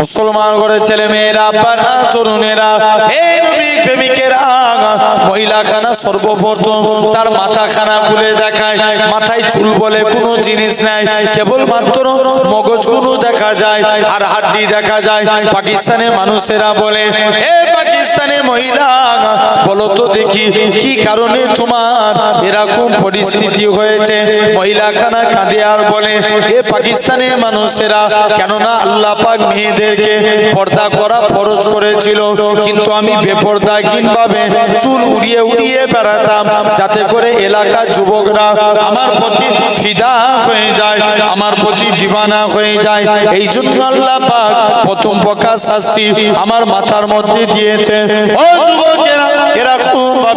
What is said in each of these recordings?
মুসলমান ঘরের ছেলে মেয়েরা আব্বারা তরুণেরা, হে নবী প্রেমিকেরা মহিলা খানা সর্বপ্রথম তার মাথা খানা খুলে দেখায়। মাথায় চুল বলে কোনো জিনিস নাই কেবল মাত্র মগজগুলো দেখা যায় আর হাড্ডি দেখা যায়। পাকিস্তানের মানুষেরা বলে, হে পাকিস্তানে মহিলা, বলো তো দেখি কি কারণে তোমার এরকম পরিস্থিতি হয়েছে? মহিলা খানা কাঁদে আর বলে, এ পাকিস্তানের মানুষেরা, কেননা আল্লাহ পাক মেয়েদেরকে পর্দা করা ফরজ করেছিল। কিন্তু আমি বেপর্দা কিনভাবে চুল উড়িয়ে উড়িয়ে বেড়াতাম, যাতে করে এলাকার যুবকরা আমার প্রতি ফিদা হয়ে যায়, আমার প্রতি দিবানা হয়ে যায়। এই জন্য আল্লাহ পাক প্রথম প্রকাশ শাস্তি আমার মাথার মধ্যে দিয়েছে। ও যুবকেরা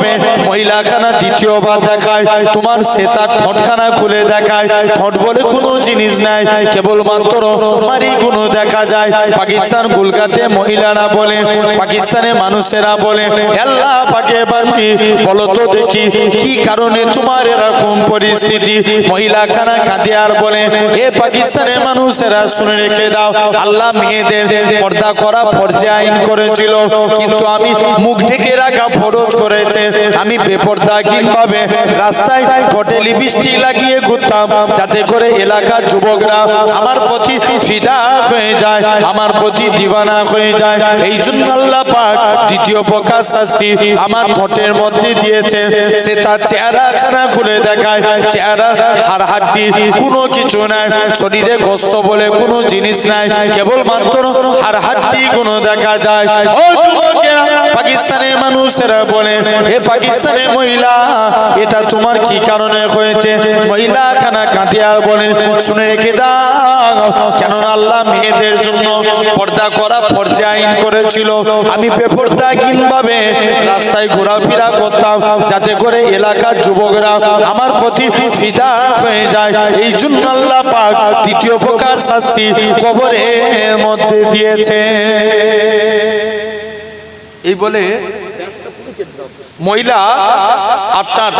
ভাবে মহিলাখানা দ্বিতীয়বার দেখায়, তোমার সেতার ঠোঁটখানা খুলে দেখায়। ঠোঁট বলে কোনো জিনিস নাই কেবল মাত্র মারি গুলো দেখা যায়। পাকিস্তান গুলকাতে মহিলারা বলে পাকিস্তানের মানুষেরা বলে, আল্লাহ পাকে বান্দি, বলো দেখি, কি কারণে তোমার এরকম পরিস্থিতি? মহিলাখানা কাঁদে আর বলে, এ পাকিস্তানের মানুষেরা শুনে রেখে দাও, আল্লাহ মেয়েদের পর্দা করা পর্যায়ে আইন করেছিল, কিন্তু আমি মুখ ঢেকে রাখা ফরজ করেছে। আমি বেপর্দাহীন ভাবে রাস্তায় ঠোঁটে লিপস্টিক লাগিয়ে ঘুরতাম। যাতে করে এলাকার যুবকরা আমার প্রতি ফিদা হয়ে যায়, আমার প্রতি দিবানা হয়ে যায়। এই জন্য আল্লাহ পাক দ্বিতীয় প্রকাশ শাস্তি আমার ঠোঁটের মধ্যে দিয়েছে। সে তার চেহারা খানা খুলে দেখায়। চেহারা, হাড় হাড্ডি, কোনো কিছু নাই। শরীরে গোস্ত বলে কোনো জিনিস নাই। কেবল মাত্র হাড় হাড্ডি কোনো দেখা যায়। ও যুবকেরা পাকিস্তানের মানুষেরা বলে হে পাকিস্তানের মহিলা, এটা তোমার কি কারণে হয়েছে? মহিলা খানা কাঁদিয়ে বলে, শুনে রেখে দাও, কেননা আল্লাহ মেয়েদের জন্য পর্দা করা পর্যায়ে আইন করেছিল। আমি বেপর্দাহীন ভাবে রাস্তায় ঘোরাফেরা করতাম, যাতে করে এলাকার যুবকরা আমার প্রতি ফিদা হয়ে যায়। এই জন্য আল্লাহ পাক তৃতীয় প্রকার শাস্তি কবরের মধ্যে দিয়েছে। এই বলে মহিলা আপনার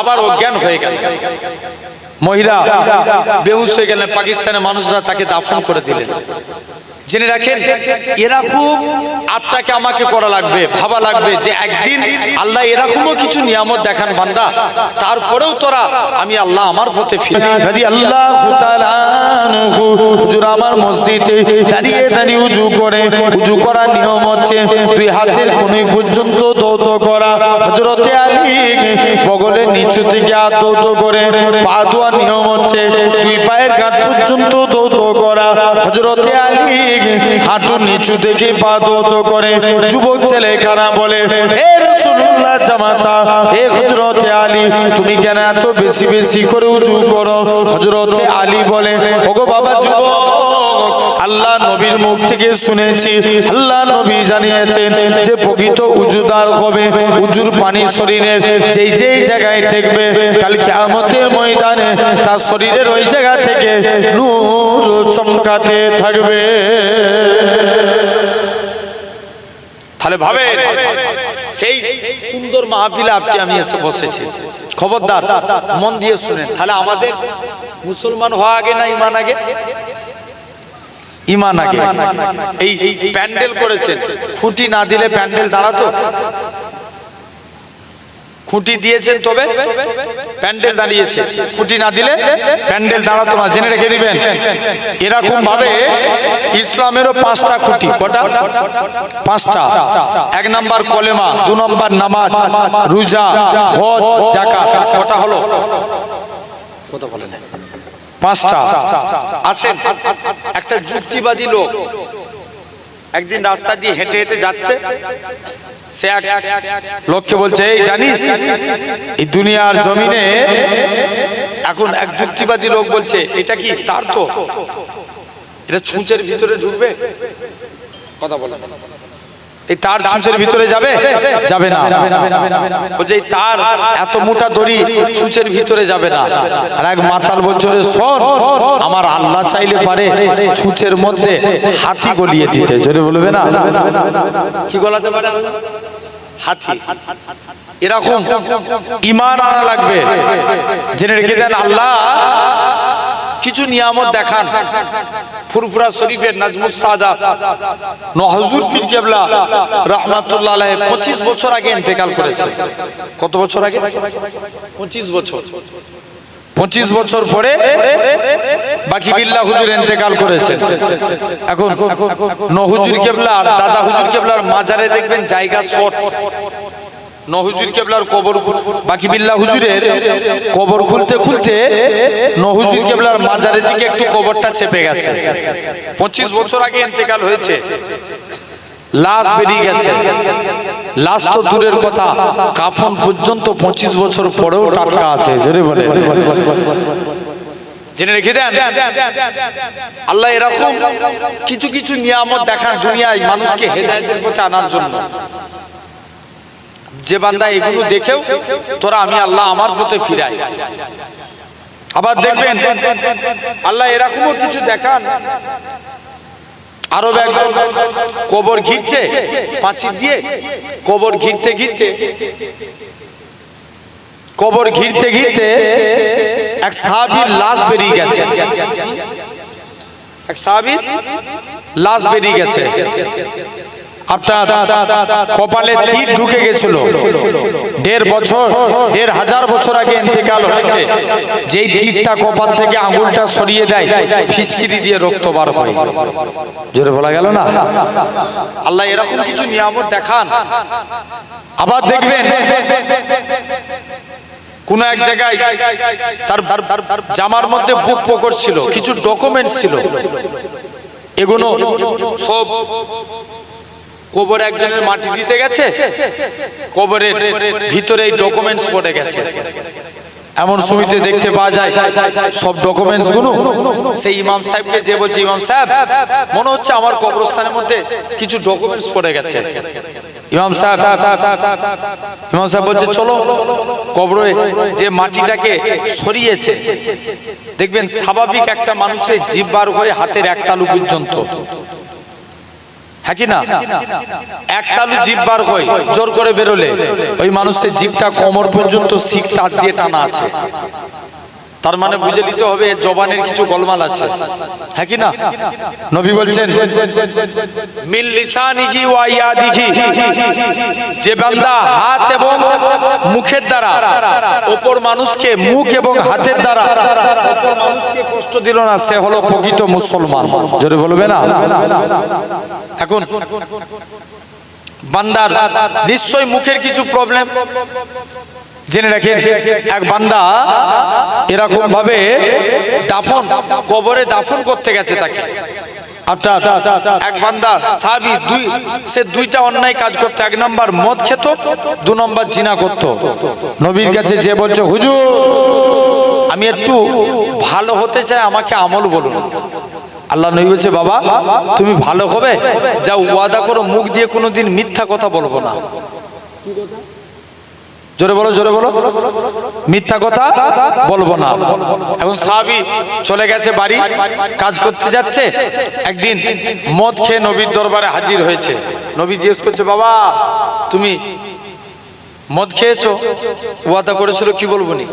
আবার অজ্ঞান হয়ে গেল। মহিলা বেহুশ হয়ে গেলেন, পাকিস্তানের মানুষরা তাকে দাফন করে দিলেন। জেনে রাখেন এরকম আপনাকে আমাকে করা লাগবে, ভাবা লাগবে যে একদিন আল্লাহ এরকমও কিছু নিয়ামত দেখান বান্দা, তারপরেও তোরা আমি আল্লাহ আমার পথে ফিরে। আল্লাহ হুজুর আমার মসজিদে দাঁড়িয়ে দাঁড়িয়ে উজু করে, উজু করার নিয়ম হচ্ছে দুই হাতের কোনই পর্যন্ত দৌত করা। হজরতে আলী বগলের নিচু থেকে হাত করে, পা ধোয়ার নিয়ম হচ্ছে দুই পায়ের গাঁট পর্যন্ত দৌত করা। হজরতে আলী হাঁটু নিচু থেকে পা দৌত করে। যুবক ছেলে কানা বলে তুমি এত বেশি বেশি করে উঁচু করো? হজরতে আলী বলে, ওগো বাবা যুবক আল্লাহ নবীর মুখ থেকে শুনেছি। আল্লাহ নবী জানিয়েছেন যে প্রকৃত উজুদার হবে, উজুর পানি শরীরের যেই যেই জায়গায় ঠেকবে, কাল কিয়ামতের ময়দানে তার শরীরের ওই জায়গা থেকে নূর চমকাতে থাকবে। তাহলে ভাবে সেই সুন্দর মাহফিলে আপনি, আমি এসে বসেছি। খবরদার, মন দিয়ে শুনেন। তাহলে আমাদের মুসলমান হওয়া আগে না ইমান আগে? ইমান আগে। এই প্যান্ডেল করেছেন। খুঁটি না দিলে প্যান্ডেল দাঁড়াতো? খুঁটি দিয়েছেন তবে? প্যান্ডেল দাঁড়িয়েছে। খুঁটি না দিলে প্যান্ডেল দাঁড়াতো না। জেনে রেখে দিবেন। এরকম ভাবে ইসলামেরও পাঁচটা খুঁটি। কটা? পাঁচটা। এক নাম্বার কলেমা, দু নম্বর নামাজ, রোজা, হজ জাকাত কটা হলো? কত বলেন। পাঁচটা। আসেন একটা যুক্তিবাদী লোক একদিন রাস্তা দিয়ে হেঁটে হেঁটে যাচ্ছে। সে এক লোককে বলছে এই জানিস এই দুনিয়ার জমিনে এখন এক যুক্তিবাদী লোক বলছে এটা কি তার তো? এটা ছুঁচের ভিতরে ঢুকবে? কথা বলে। এই তার ছুঁচের ভিতরে যাবে? যাবে না। এই তার এত মোটা দড়ি ছুঁচের ভিতরে যাবে না। আর এক মাতাল "ওরে শোন, আমার আল্লাহ চাইলে পারে ছুঁচের মধ্যে হাতি গলিয়ে দিতে। জোরে বলবে না? কি গলাতে পারে? হাতি। এরকম ইমান লাগবে। জেনে রেখে দেন আল্লাহ কিছু নিয়ামত দেখান। ফুরফুরা শরীফের নাজমুস সাদা। নহজুর পীর কেবলা রহমাতুল্লাহ আলাইহি 25 বছর আগে ইন্তেকাল করেছে। কত বছর আগে? 25 বছর। 25 বছর পরে বাকি বিল্লাহ হুজুর ইন্তেকাল করেছে। এখন নহুজুর কেবলা আর দাদা হুজুর কেবলার মাজারে দেখবেন জায়গা শর্ট নহুজুর কেবলার কবর বাকি হুজুরের কবর খুলতে খুলতে নহুজুর কেবলার দিকে একটু কবরটা চেপে গেছে। পঁচিশ বছর লাশ বেরিয়ে গেছে। লাশ দূরের কথা। কাফন পর্যন্ত পঁচিশ বছর পরেও টাটকা আছে জেনে রেখে দেন? আল্লাহ এরকম কিছু কিছু নিয়ামত দেখান দুনিয়ায় মানুষকে হেদায়তের পথে আনার জন্য। যে বান্দা এগুলো দেখেও তোরা আমি আল্লাহ আমার পথে ফিরাই। আবার দেখবেন, আল্লাহ এরকমও কিছু দেখান। আরও একজন কবর ঘিরছে পাঁচির দিয়ে কবর ঘিরতে ঘিরতে। কবর ঘিরতে ঘিরতে এক সাহাবীর লাশ বেরিয়ে গেছে। এক সাহাবীর লাশ বেরিয়ে গেছে। আপনার কপালে তীর ঢুকে গেছিল। দেড় বছর, দেড় হাজার বছর আগে ইন্তেকাল হয়েছে। যেই তীরটা কপাল থেকে আঙুলটা সরিয়ে দেয়, ফিচকিরি দিয়ে রক্ত বার হয়। জোরে বলা গেল না? আল্লাহ এরকম কিছু নিয়ামত দেখান। আবার দেখবেন, কোন এক জায়গায় তার জামার মধ্যে বুক পকড় ছিল, কিছু ডকুমেন্টস ছিল। এগুলো সব কবরে একজনের মাটি দিতে গেছে, কবরের ভিতরে এই ডকুমেন্টস পড়ে গেছে। এমন সমিতি দেখতে পাওয়া যায়, সব ডকুমেন্টসগুলো সেই ইমাম সাহেবকে যে বলছে, ইমাম সাহেব, মনে হচ্ছে আমার কবরস্থানের মধ্যে কিছু ডকুমেন্টস পড়ে গেছে। ইমাম সাহেব ইমাম সাহেব বলছে, চলো, কবরে যে মাটিটাকে সরিয়েছে, দেখবেন স্বাভাবিক একটা মানুষের জিভ বার হয়ে হাতের এক তালু পর্যন্ত। হ্যাঁ বার হয় জোর করে বেরোলে, ওই মানুষের জীবটা কোমর পর্যন্ত শিখ তার দিয়ে টানা আছে। তার মানে বুঝে নিতে হবে জবানের কিছু গোলমাল আছে। হ্যাঁ কি না? নবী বলছেন মিল লিসানিহি ওয়া ইয়াদিহি যে বান্দা হাত এবং মুখের দ্বারা অপর মানুষকে মুখ এবং হাতের দ্বারা অপর মানুষকে কষ্ট দিল না, সে হলো প্রকৃত মুসলমান। জোরে বলবে না? এখন বান্দার নিশ্চয় মুখের কিছু প্রবলেম জেনে রাখেন, এক বান্দা এরকম ভাবে দাফন, কবরে দাফন করতে গেছে তাকে। এক বান্দা দুই সে দুইটা অন্যায় কাজ করতো। এক নাম্বার মদ দু নম্বর নবীর কাছে যে আমি একটু ভালো হতে চাই, আমাকে আমল বলুন। আল্লাহ নবী বলছে, বাবা, তুমি ভালো হবে? যা ওয়াদা করো, মুখ দিয়ে কোনোদিন মিথ্যা কথা বলব না। জোরে বলো জোরে বলো। মিথ্যা কথা বলব না। এখন সাহাবি চলে গেছে বাড়ি কাজ করতে যাচ্ছে। একদিন মদ খেয়ে নবীর দরবারে হাজির হয়েছে। নবী জিজ্ঞেস করছে বাবা তুমি মদ খেয়েছো? ওয়াদা করেছিল কি বলব নি?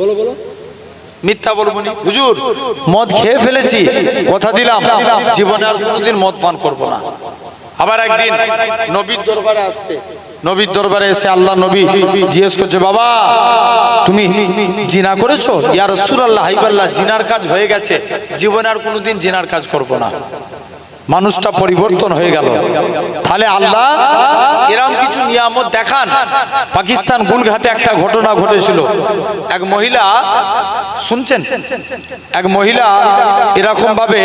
বলো বলো। মিথ্যা বলব নি। হুজুর মদ খেয়ে ফেলেছি কথা দিলাম। জীবনে আর কোনোদিন মদ পান করব না। আবার একদিন নবীর দরবারে আসছে। নবীর দরবারে এসে আল্লাহ নবী জিজ্ঞেস করছে, বাবা, তুমি জিনা করেছ? ইয়া রাসূলুল্লাহ হাইবাল্লাহ জিনার কাজ হয়ে গেছে। জীবনে আর কোনোদিন জিনার কাজ করব না। মানুষটা পরিবর্তন হয়ে গেল। তাহলে আল্লাহ এরকম কিছু নিয়ামত দেখান। পাকিস্তান গুলঘাটে একটা ঘটনা ঘটেছিল। এক মহিলা, শুনছেন? এক মহিলা এরকম ভাবে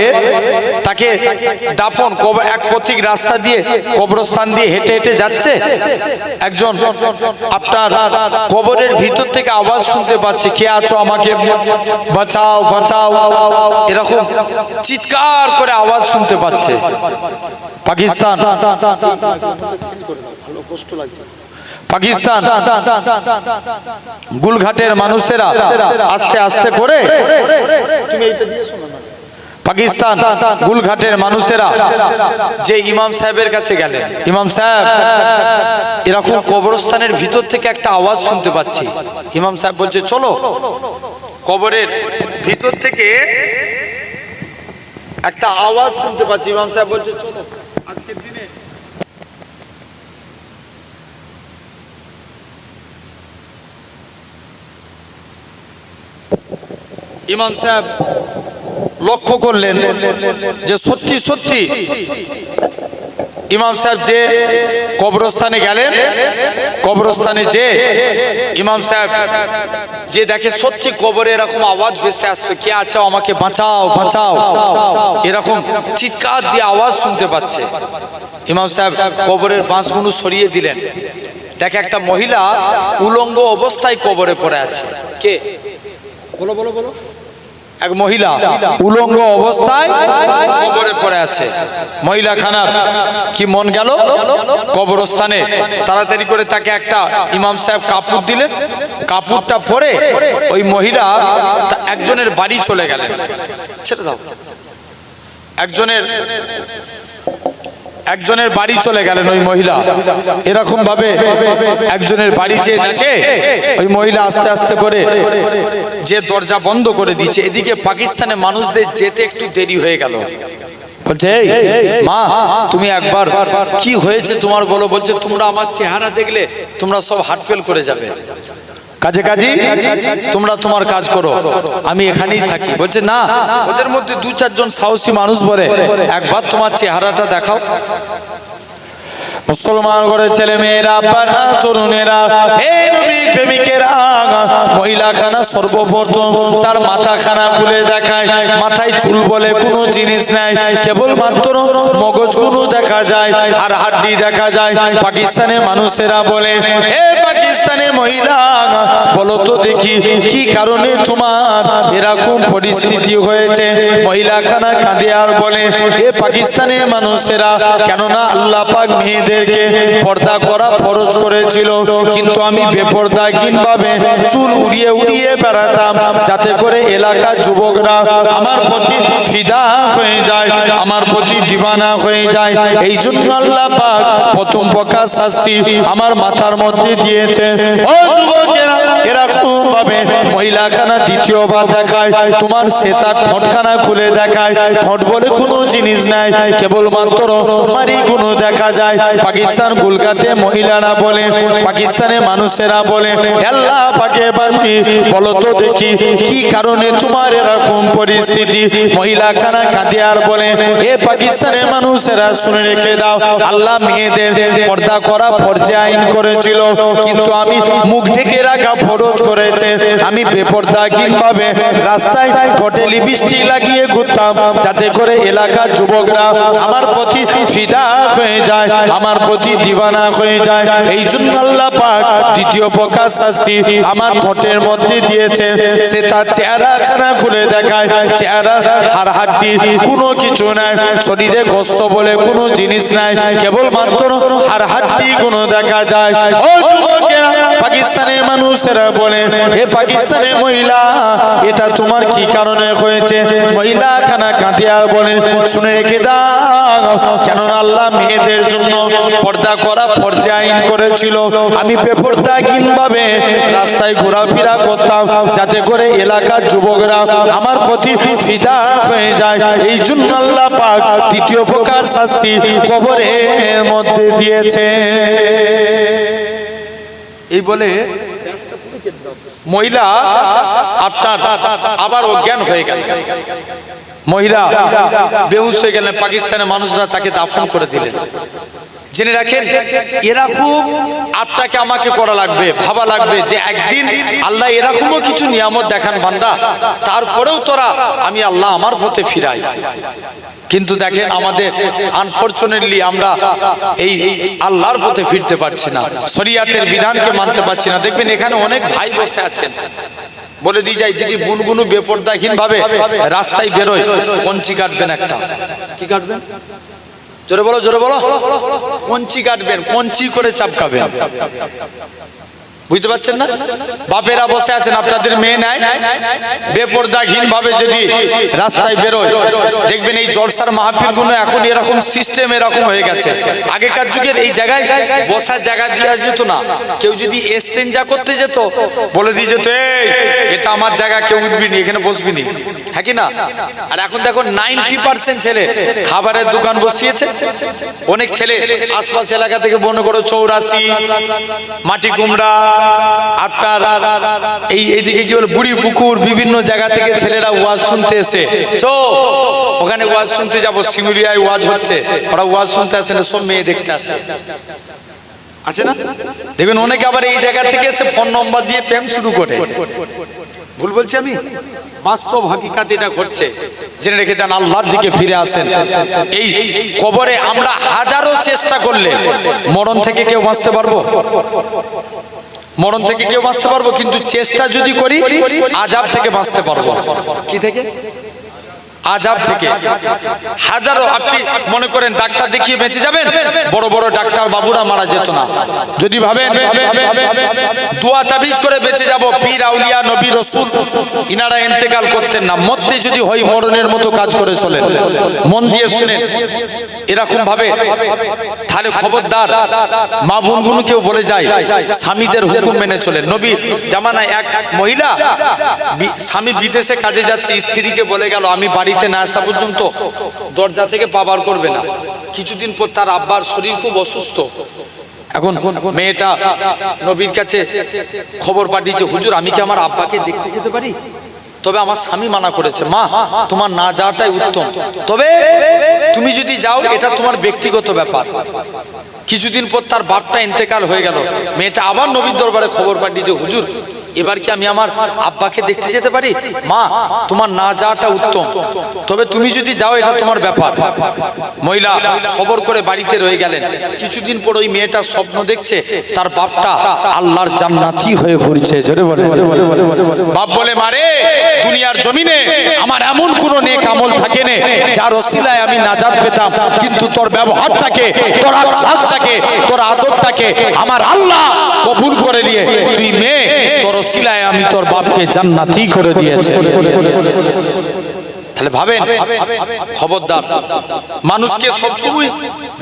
তাকে দাপন এক পথিক রাস্তা দিয়ে, কবরস্থান দিয়ে হেঁটে হেঁটে যাচ্ছে। একজন আপনার কবরের ভিতর থেকে আওয়াজ শুনতে পাচ্ছে, কে আছো আমাকে? বাঁচাও বাঁচাও। এরকম চিৎকার করে আওয়াজ শুনতে পাচ্ছে। পাকিস্তান। পাকিস্তান। গুলঘাটের মানুষেরা আস্তে আস্তে করে। পাকিস্তান গুলঘাটের মানুষেরা যে ইমাম সাহেবের কাছে গেলেন। ইমাম সাহেব এরকম কবরস্থানের ভিতর থেকে একটা আওয়াজ শুনতে পাচ্ছি। ইমাম সাহেব বলছে চলো কবরের ভিতর থেকে একটা আওয়াজ শুনতে পাচ্ছি ইমাম সাহেব বলছে চলো। আজকের দিনে ইমাম সাহেব লক্ষ্য করলেন যে সত্যি সত্যি ইমাম সাহেব যে কবরস্থানে গেলেন, কবরস্থানে যে ইমাম সাহেব যে দেখে, সত্যি কবরে এরকম আওয়াজ ভেসে আসছে। কে আছে? আমাকে বাঁচাও বাঁচাও। এরকম চিৎকার দিয়ে আওয়াজ শুনতে পাচ্ছে। ইমাম সাহেব কবরের বাঁশগুলো সরিয়ে দিলেন। দেখে একটা মহিলা উলঙ্গ অবস্থায় কবরে পড়ে আছে। কে? বলো বলো বলো। এক মহিলা উলঙ্গ অবস্থায় পড়ে আছে। মহিলা খানার কি মন গেল? কবরস্থানে তাড়াতাড়ি করে তাকে একটা ইমাম সাহেব কাপড় দিলেন। কাপড়টা পরে ওই মহিলা একজনের বাড়ি চলে গেলেন। ছেড়ে দাও। একজনের একজনের বাড়ি চলে গেলেন ওই মহিলা। এরকম ভাবে একজনের বাড়ি যে দেখে ওই মহিলা আস্তে আস্তে করে যে দরজা বন্ধ করে দিচ্ছে এদিকে পাকিস্তানে মানুষদের যেতে একটু দেরি হয়ে গেল। মা, তুমি একবার কি হয়েছে তোমার বলো। বলছে, তোমরা আমার চেহারা দেখলে তোমরা সব হার্ট ফেল করে যাবে। কাজে কাজে তোমরা তোমার কাজ করো। আমি এখানেই থাকি। বলছে না ওদের মধ্যে দু চারজন সাহসী মানুষ বলে একবার তোমার চেহারাটা দেখাও। মুসলমান করে ছেলে মেয়েরা পাড়া তরুণেরা, হে নবী প্রেমিকেরা মহিলা খানা সর্বপ্রথম, তার মাথা খানা খুলে দেখায়, মাথায় চুল বলে কোনো জিনিস নাই কেবল মাত্র মগজগুলো দেখা যায় আর হাড্ডি দেখা যায়। পাকিস্তানে মানুষেরা বলে, হে পাকিস্তানে মহিলা, বলো তো দেখি, কি কারণে তোমার এরকম পরিস্থিতি হয়েছে? মহিলা খানা কাঁদে আর বলে, এ পাকিস্তানে মানুষেরা, কেননা আল্লাহ পাক মেয়েদেরকে পর্দা করা ফরজ করেছিল। কিন্তু আমি বেপর্দাহীন ভাবে চুল উড়িয়ে উড়িয়ে বেড়াতাম? যাতে করে এলাকার যুবকরা আমার প্রতি ফিদা হয়ে যায়, আমার প্রতি দিবানা হয়ে যায়। এই জন্য আল্লাহ পাক প্রথম প্রকাশ শাস্তি আমার মাথার মধ্যে দিয়েছে ও যুবকেরা এরকম ভাবে মহিলাখানা দ্বিতীয়বার দেখায়, তোমার খুলে দেখায়। বলে কোনো জিনিস নাই মারি দেখা যায়। পাকিস্তান গুলকাতে মহিলারা বলে, পাকিস্তানে মানুষেরা বলে, আল্লাহ পাকে বান্দি বলো তো দেখি কি কারণে তোমার এরকম পরিস্থিতি। কাঁদে আর বলে, এ পাকিস্তানের মানুষেরা শুনে রেখে দাও, আল্লাহ মেয়েদের পর্দা করা আইন করেছিল, কিন্তু আমি মুখ রাখা ফরজ করেছে। আমি বেপর্দাহীন ভাবে রাস্তায় ঠোঁটে লিপস্টিক লাগিয়ে ঘুরতাম, যাতে করে এলাকার যুবকরা আমার প্রতি ফিদা হয়ে যায়, আমার প্রতি দিবানা হয়ে যায়। এই জন্য আল্লাহ পাক দ্বিতীয় প্রকাশ শাস্তি আমার ঠোঁটের মধ্যে দিয়েছে। সে তার চেহারা খানা খুলে দেখায়। চেহারা হাড় হাড্ডি কোনো কিছু নাই। শরীরে কষ্ট বলে কোনো জিনিস নাই। কেবল মাত্র হাড় হাড্ডি কোনো দেখা যায়। পাকিস্তানের মানুষেরা বলে হে পাকিস্তানের মহিলা, এটা তোমার কি কারণে হয়েছে? মহিলা খানা কাঁদিয়া বলে, শুনে রেখে দাও। কেননা আল্লাহ মেয়েদের জন্য পর্দা করা ফরজে আইন করেছিল। আমি বেপর্দাহীন কিনভাবে রাস্তায় ঘোরাফেরা করতাম, যাতে করে এলাকার যুবকরা আমার প্রতি ফিদা হয়ে যায়। এই জন্য আল্লাহ পাক তৃতীয় প্রকার শাস্তি কবরের মধ্যে দিয়েছে। এই বলে মহিলা আপনার আবার অজ্ঞান হয়ে গেল। মহিলা বেহুশ হয়ে গেলেন পাকিস্তানের মানুষরা তাকে দাফন করে দিলেন। জেনে রাখেন এরকম আপনাকে আমাকে করা লাগবে, ভাবা লাগবে যে একদিন আল্লাহ এরকমও কিছু নিয়ামত দেখান বান্দা, তারপরেও তোরা, আমি আল্লাহ আমার পথে ফিরাই। কিন্তু দেখেন আমাদের আনফরচুনেটলি আমরা এই আল্লাহর পথে ফিরতে পারছি না। শরিয়াতের বিধানকে মানতে পারছি না। দেখবেন এখানে অনেক ভাই বসে আছেন। বলে দিয়ে যাই যদি গুনগুনু বেপর্দাহীন ভাবে রাস্তায় বেরোয় কঞ্চি কাটবেন একটা। কি কাটবেন? জোরে বলো জোরে বলো। কঞ্চি কাটবেন কঞ্চি করে চাপকাবেন। বুঝতে পারছেন না? বাপেরা বসে আছেন, আপনাদের মেয়ে নাই। বেপরদাহীন ভাবে যদি রাস্তায় বেরোয়, দেখবেন এই জলসার মাহফিলগুলো এখন এরকম সিস্টেম এরকম হয়ে গেছে। আগেকার যুগের এই জায়গায় বসার জায়গা দেওয়া যেত না। কেউ যদি এস্তেঞ্জা করতে যেত, বলে দিয়ে যেত এটা আমার জায়গা, কেউ উঠবি নি, এখানে বসবি নি। হ্যাঁ কি না? আর এখন দেখো নাইনটি পার্সেন্ট ছেলে খাবারের দোকান বসিয়েছে। অনেক ছেলে আশপাশ এলাকা থেকে মনে করো চৌরাশি, মাটি কুমড়া আপনার এই এইদিকে কি বলে বুড়ি পুকুর বিভিন্ন জায়গা থেকে ছেলেরা ওয়াজ শুনতে এসে। চো ওখানে ওয়াজ শুনতে যাব ওয়াজ হচ্ছে। ওরা ওয়াজ শুনতে আসে না সব মেয়ে দেখতে আসে। আছে না? দেখবেন অনেকে আবার এই জায়গা থেকে এসে ফোন নম্বর দিয়ে প্রেম শুরু করে। ভুল বলছি আমি? বাস্তব হাকিকাত এটা ঘটছে। জেনে রেখে দেন আল্লাহর দিকে ফিরে আসেন। এই কবরে আমরা হাজারো চেষ্টা করলে মরণ থেকে কেউ বাঁচতে পারব? মরণ থেকে কেউ বাঁচতে পারব কিন্তু চেষ্টা যদি করি আজাব থেকে বাঁচতে পারব কি থেকে? আজাব থেকে। হাজারো আপনি মনে করেন ডাক্তার দেখিয়ে বেঁচে যাবেন বড় বড় ডাক্তার বাবুরা মারা যেত না। যদি ভাবেন দোয়া তাবিজ করে বেঁচে যাব পীর আউলিয়া নবী রসুল ইনারা ইন্তেকাল করতেন না। মধ্যে যদি হয় মরণের মতো কাজ করে চলেন। মন দিয়ে শুনেন। এরকম ভাবে তাহলে খবরদার মা বোনগুলো কেউ বলে যায়, স্বামীদের হুকুম মেনে চলে। নবী জামানায় এক মহিলা স্বামী বিদেশে কাজে যাচ্ছে, স্ত্রীকে বলে গেল, আমি বাড়িতে না আসা পর্যন্ত দরজা থেকে পাবার করবে না। কিছুদিন পর তার আব্বার শরীর খুব অসুস্থ। এখন মেয়েটা নবীর কাছে খবর পাঠিয়েছে, হুজুর, আমি কি আমার আব্বাকে দেখতে যেতে পারি? তবে আমার স্বামী মানা করেছে, মা, তোমার না যাওয়াটাই উত্তম। তবে তুমি যদি যাও, এটা তোমার ব্যক্তিগত ব্যাপার। কিছুদিন পর তার বাপটা ইন্তেকাল হয়ে গেল। মেয়েটা আবার নবীর দরবারে খবর পাঠিয়েছে, হুজুর এবার কি আমি আমার আব্বাকে দেখতে যেতে পারি? মা, তোমার না যাওয়াটা উত্তম। তবে তুমি যদি যাও, এটা তোমার ব্যাপার। মহিলা, সবর করে বাড়িতে রয়ে গেলেন। কিছুদিন পর ওই মেয়েটার স্বপ্ন দেখছে, তার বাপটা আল্লাহর জান্নাতি হয়ে ঘুরছে জোরে বলে। বাপ বলে মারে দুনিয়ার জমিনে আমার এমন কোন নেক আমল থাকে নে, যার ওসিলায় আমি নাজাত পেতাম। কিন্তু তোর ব্যবহারটাকে, তোর আখলাকটাকে, তোর আদবটাকে আমার আল্লাহ কবুল করে নিয়ে, তুই মেয়ে ওসিলায় আমি তোর বাপকে জান্নাতি করে দিয়েছি। তাহলে ভাবেন, খবরদার, মানুষকে সবসময়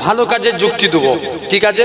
ভালো কাজে যুক্তি দেবো। ঠিক আছে?